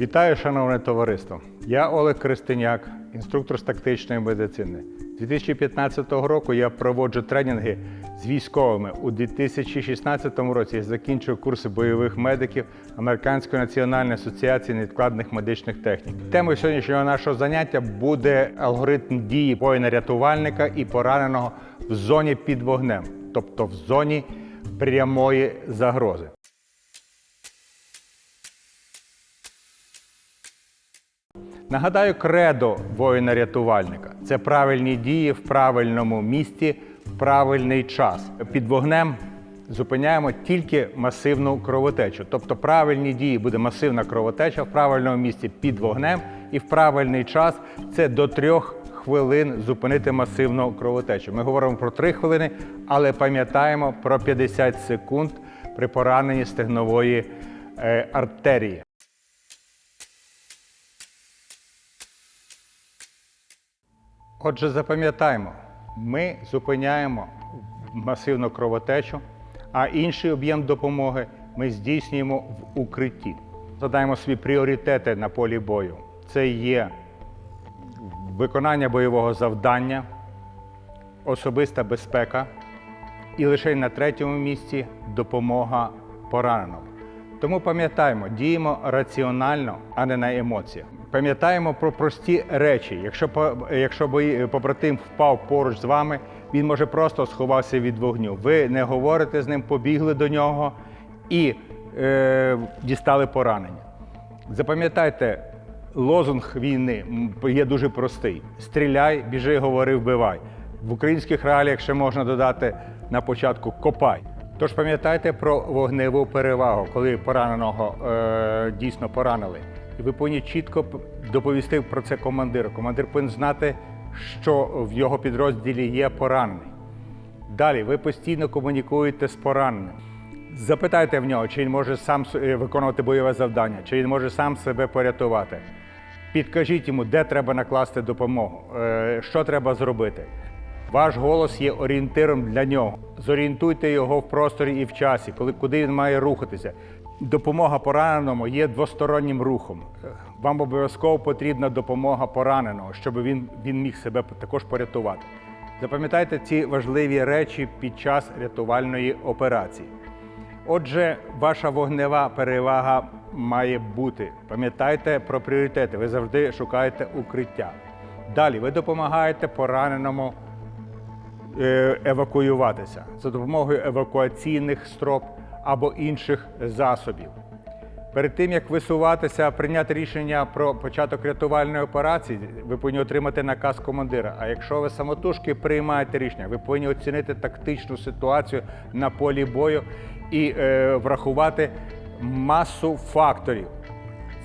Вітаю, шановне товариство! Я Олег Кристиняк, інструктор з тактичної медицини. З 2015 року я проводжу тренінги з військовими. У 2016 році я закінчив курси бойових медиків Американської національної асоціації невідкладних медичних технік. Темою сьогоднішнього нашого заняття буде алгоритм дії воїна-рятувальника і пораненого в зоні під вогнем, тобто в зоні прямої загрози. Нагадаю, кредо воїна-рятувальника це правильні дії в правильному місці в правильний час. Під вогнем зупиняємо тільки масивну кровотечу. Тобто правильні дії буде масивна кровотеча в правильному місці під вогнем, і в правильний час це до трьох хвилин зупинити масивну кровотечу. Ми говоримо про 3 хвилини, але пам'ятаємо про 50 секунд при пораненні стегнової е, артерії. Отже, запам'ятаємо, ми зупиняємо масивну кровотечу, а інший об'єм допомоги ми здійснюємо в укритті. Задаємо собі пріоритети на полі бою. Це є виконання бойового завдання, особиста безпека і лише на третьому місці допомога пораненому. Тому пам'ятаємо, діємо раціонально, а не на емоціях. Пам'ятаємо про прості речі. Якщо якщо побратим впав поруч з вами, він може просто сховався від вогню. Ви не говорите з ним, побігли до нього і е, дістали поранення. Запам'ятайте, лозунг війни є дуже простий: стріляй, біжи, говори, вбивай. В українських реаліях ще можна додати на початку копай. Тож пам'ятайте про вогневу перевагу, коли пораненого е, дійсно поранили. І ви повинні чітко доповісти про це командиру. Командир повинен знати, що в його підрозділі є поранений. Далі ви постійно комунікуєте з пораненим. Запитайте в нього, чи він може сам е, виконувати бойове завдання, чи він може сам себе порятувати. Підкажіть йому, де треба накласти допомогу, е, що треба зробити. Ваш голос є орієнтиром для нього. Зорієнтуйте його в просторі і в часі, коли куди він має рухатися. Допомога пораненому є двостороннім рухом. Вам обов'язково потрібна допомога пораненого, щоб він, він міг себе також порятувати. Запам'ятайте ці важливі речі під час рятувальної операції. Отже, ваша вогнева перевага має бути. Пам'ятайте про пріоритети. Ви завжди шукаєте укриття. Далі ви допомагаєте пораненому евакуюватися за допомогою евакуаційних строп або інших засобів. Перед тим як висуватися, прийняти рішення про початок рятувальної операції, ви повинні отримати наказ командира. А якщо ви самотужки приймаєте рішення, ви повинні оцінити тактичну ситуацію на полі бою і е, врахувати масу факторів.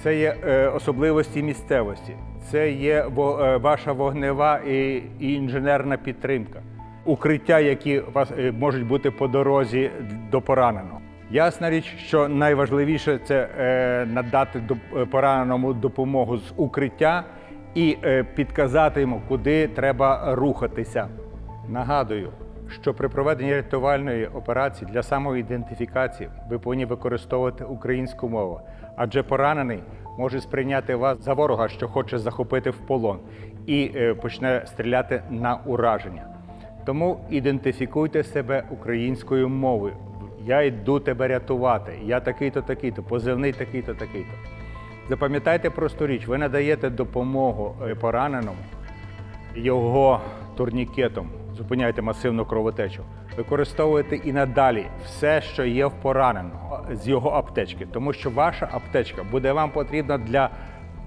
Це є е, особливості місцевості, це є е, ваша вогнева і, і інженерна підтримка, укриття, які вас е, можуть бути по дорозі до пораненого. Ясна річ, що найважливіше це е, надати е, пораненому допомогу з укриття і підказати йому, куди треба рухатися. Нагадую, що при проведенні рятувальної операції для самоідентифікації ви повинні використовувати українську мову, адже поранений може сприйняти вас за ворога, що хоче захопити в полон, і почне стріляти на ураження. Тому ідентифікуйте себе українською мовою. Я йду тебе рятувати. Я такий-то, такий-то, позивний такий-то, такий-то. Запам'ятайте просту річ, ви надаєте допомогу е, пораненому його турнікетом, зупиняєте масивну кровотечу. Використовуєте і надалі все, що є в пораненого з його аптечки, тому що ваша аптечка буде вам потрібна для,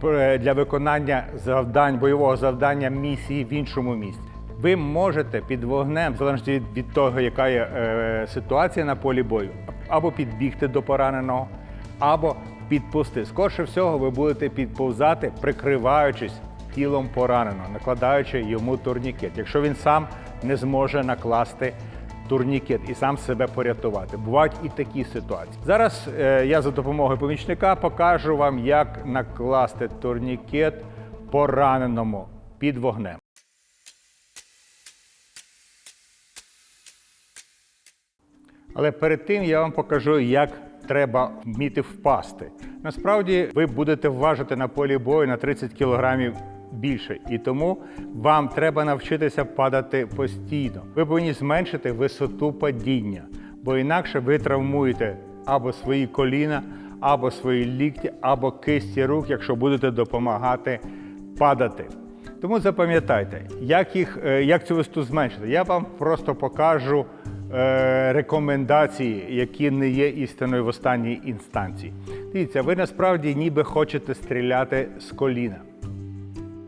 е, для виконання завдань, бойового завдання місії в іншому місці. Ви можете під вогнем, від, від того, яка є е, ситуація на полі бою, або підбігти до пораненого, або підпусти. Скорше всього, ви будете підповзати, прикриваючись тілом пораненого, накладаючи йому турнікет, якщо він сам не зможе накласти турнікет і сам себе порятувати. Бувають і такі ситуації. Зараз е, я за допомогою помічника покажу вам, як накласти турнікет пораненому під вогнем. Але перед тим я вам покажу, як треба вміти впасти. Насправді ви будете важити на полі бою на 30 кілограмів більше, і тому вам треба навчитися падати постійно. Ви повинні зменшити висоту падіння, бо інакше ви травмуєте або свої коліна, або свої лікті, або кисті рук, якщо будете допомагати падати. Тому запам'ятайте, як, їх, е, як цю висоту зменшити. Я вам просто покажу е, рекомендації, які не є істиною в останній інстанції. Дивіться, ви насправді ніби хочете стріляти з коліна.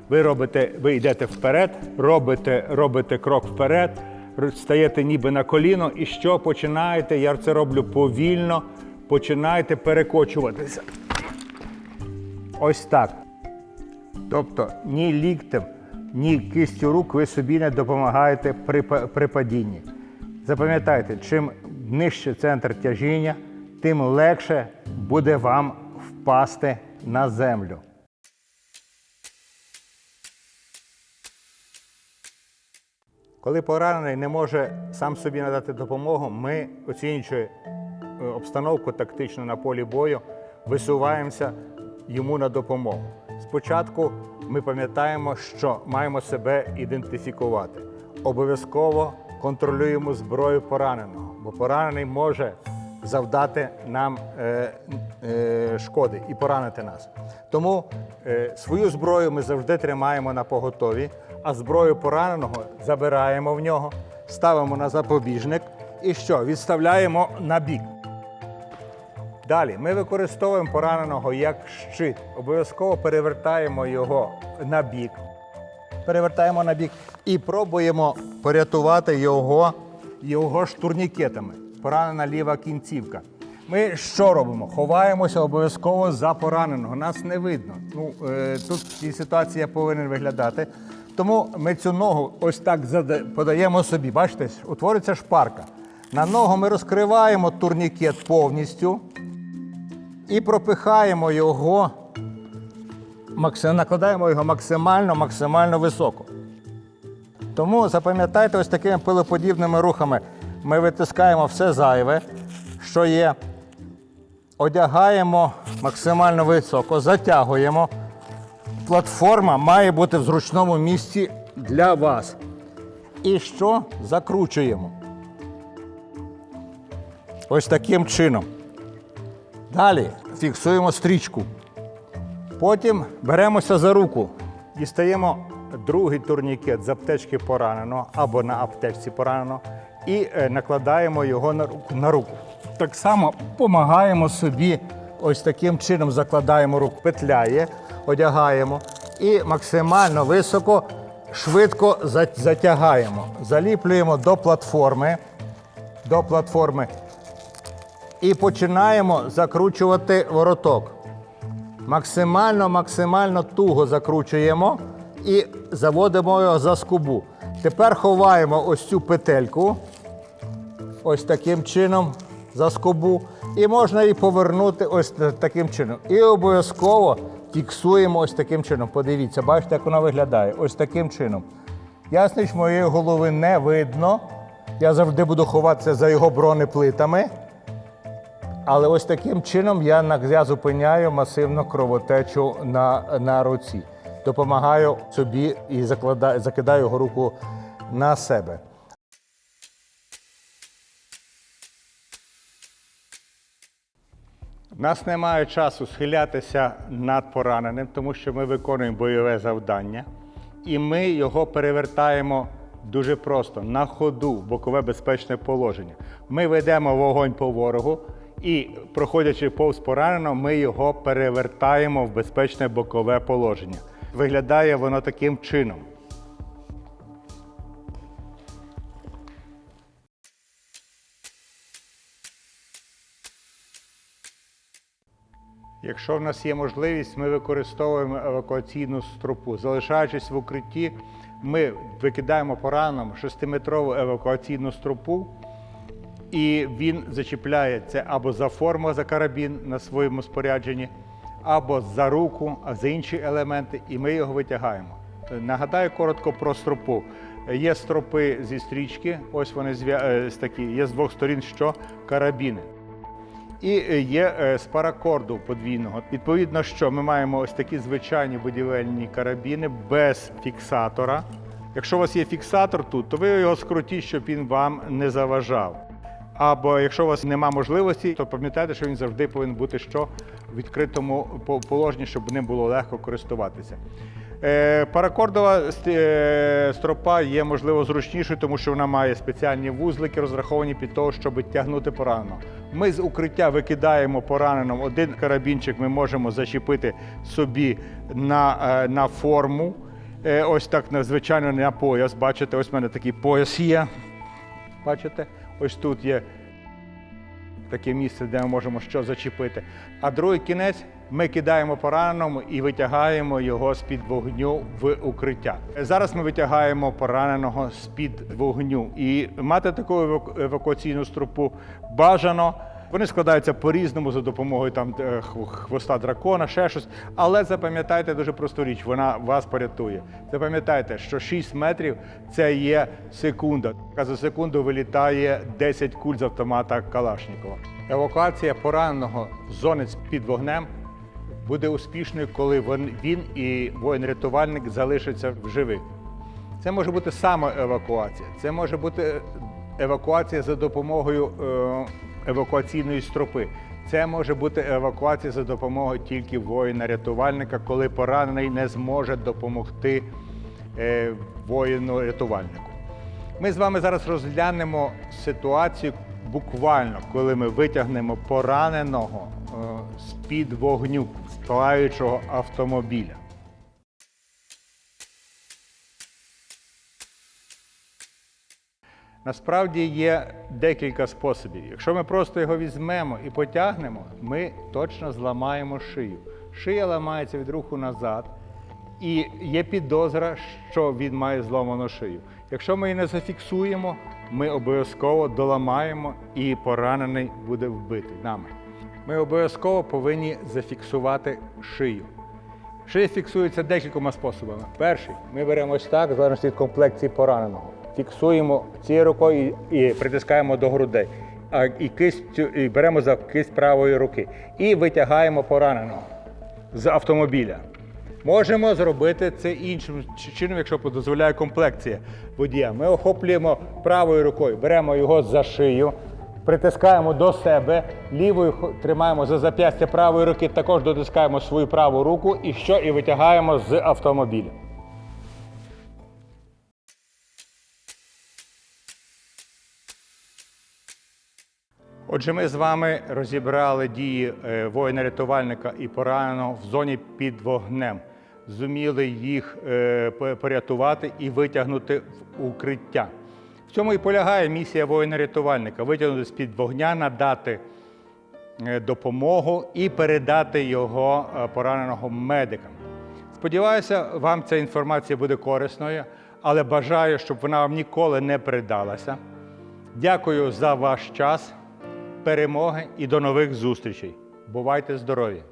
Ви робите, ви йдете вперед, робите, робите крок вперед, стаєте ніби на коліно, і що починаєте? Я це роблю повільно, починаєте перекочуватися. Ось так. Тобто ні ліктем, ні кистю рук ви собі не допомагаєте при, при падінні. Запам'ятайте, чим нижче центр тяжіння, тим легше буде вам впасти на землю. Коли поранений не може сам собі надати допомогу, ми, оцінюючи е, обстановку тактично на полі бою, висуваємося йому на допомогу. Спочатку ми пам'ятаємо, що маємо себе ідентифікувати. Обов'язково контролюємо зброю пораненого, бо поранений може завдати нам е, е, шкоди і поранити нас. Тому е, свою зброю ми завжди тримаємо на поготові, а зброю пораненого забираємо в нього, ставимо на запобіжник і що? Відставляємо на бік. Далі ми використовуємо пораненого як щит. Обов'язково перевертаємо його на бік. Перевертаємо на бік і пробуємо порятувати його, його ж турнікетами. Поранена ліва кінцівка. Ми що робимо? Ховаємося обов'язково за пораненого. Нас не видно. Ну, е, тут в цій ситуації я повинен виглядати. Тому ми цю ногу ось так подаємо собі. Бачите, утвориться шпарка. На ногу ми розкриваємо турнікет повністю і пропихаємо його, накладаємо його максимально, максимально високо. Тому запам'ятайте, ось такими пилоподібними рухами ми витискаємо все зайве, що є. Одягаємо максимально високо, затягуємо. Платформа має бути в зручному місці для вас. І що? Закручуємо. Ось таким чином. Далі фіксуємо стрічку. Потім беремося за руку, дістаємо другий турнікет з аптечки пораненого або на аптечці пораненого і е, накладаємо його на руку. На руку. Так само допомагаємо собі, ось таким чином закладаємо руку, петляє, одягаємо і максимально високо, швидко затягаємо. Заліплюємо до платформи. До платформи і починаємо закручувати вороток. Максимально, максимально туго закручуємо і заводимо його за скобу. Тепер ховаємо ось цю петельку, ось таким чином за скобу. І можна її повернути ось таким чином. І обов'язково фіксуємо ось таким чином. Подивіться, бачите, як вона виглядає. Ось таким чином. Ясно, що моєї голови не видно. Я завжди буду ховатися за його бронеплитами. Але ось таким чином я, я зупиняю масивну кровотечу на, на руці. Допомагаю собі і закладаю, закидаю його руку на себе. У нас немає часу схилятися над пораненим, тому що ми виконуємо бойове завдання, і ми його перевертаємо дуже просто на ходу в бокове безпечне положення. Ми ведемо вогонь по ворогу і, проходячи повз пораненого, ми його перевертаємо в безпечне бокове положення. Виглядає воно таким чином. Якщо в нас є можливість, ми використовуємо евакуаційну стропу. Залишаючись в укритті, ми викидаємо пораненому 6-метрову евакуаційну стропу, і він зачіпляє це або за форму, за карабін на своєму спорядженні, або за руку, а за інші елементи, і ми його витягаємо. Нагадаю коротко про стропу. Є стропи зі стрічки, ось вони е, такі, є з двох сторін що карабіни. І е, є е, з паракорду подвійного. Відповідно, що ми маємо ось такі звичайні будівельні карабіни без фіксатора. Якщо у вас є фіксатор тут, то ви його скрутіть, щоб він вам не заважав. Або якщо у вас нема можливості, то пам'ятайте, що він завжди повинен бути що в відкритому положенні, щоб ним було легко користуватися. Е, Паракордова е, стропа є можливо зручнішою, тому що вона має спеціальні вузлики, розраховані під того, щоб тягнути пораненого. Ми з укриття викидаємо пораненому один карабінчик, ми можемо зачепити собі на, е, на форму. Ось так надзвичайно на пояс. Бачите, ось в мене такий пояс є. Бачите? Ось тут є таке місце, де ми можемо що зачепити. А другий кінець ми кидаємо пораненому і витягаємо його з-під вогню в укриття. Зараз ми витягаємо пораненого з-під вогню. І мати таку евакуаційну струпу бажано. Вони складаються по-різному за допомогою там е, хвоста дракона, ще щось. Але запам'ятайте дуже просту річ, вона вас порятує. Запам'ятайте, що 6 метрів це є секунда. За секунду вилітає 10 куль з автомата Калашнікова. Евакуація пораненого зони під вогнем буде успішною, коли він, і воїн-рятувальник залишаться в живих. Це може бути самоевакуація, це може бути евакуація за допомогою е, евакуаційної стропи. Це може бути евакуація за допомогою тільки воїна-рятувальника, коли поранений не зможе допомогти е, воїну-рятувальнику. Ми з вами зараз розглянемо ситуацію буквально, коли ми витягнемо пораненого е, з-під вогню з автомобіля. Насправді є декілька способів. Якщо ми просто його візьмемо і потягнемо, ми точно зламаємо шию. Шия ламається від руху назад, і є підозра, що він має зломану шию. Якщо ми її не зафіксуємо, ми обов'язково доламаємо і поранений буде вбитий нами. Ми обов'язково повинні зафіксувати шию. Шия фіксується декількома способами. Перший ми беремо ось так, в залежності від комплекції пораненого. Фіксуємо цією рукою і, притискаємо до грудей. А і кистю і беремо за кисть правої руки і витягаємо пораненого з автомобіля. Можемо зробити це іншим чином, якщо дозволяє комплекція водія. Ми охоплюємо правою рукою, беремо його за шию, притискаємо до себе, лівою тримаємо за зап'ястя правої руки, також дотискаємо свою праву руку і що і витягаємо з автомобіля. Отже, ми з вами розібрали дії е, воїна-рятувальника і пораненого в зоні під вогнем. Зуміли їх е, порятувати і витягнути в укриття. В цьому і полягає місія воїна-рятувальника витягнути з-під вогня, надати е, допомогу і передати його пораненого медикам. Сподіваюся, вам ця інформація буде корисною, але бажаю, щоб вона вам ніколи не передалася. Дякую за ваш час, перемоги і до нових зустрічей. Бувайте здорові!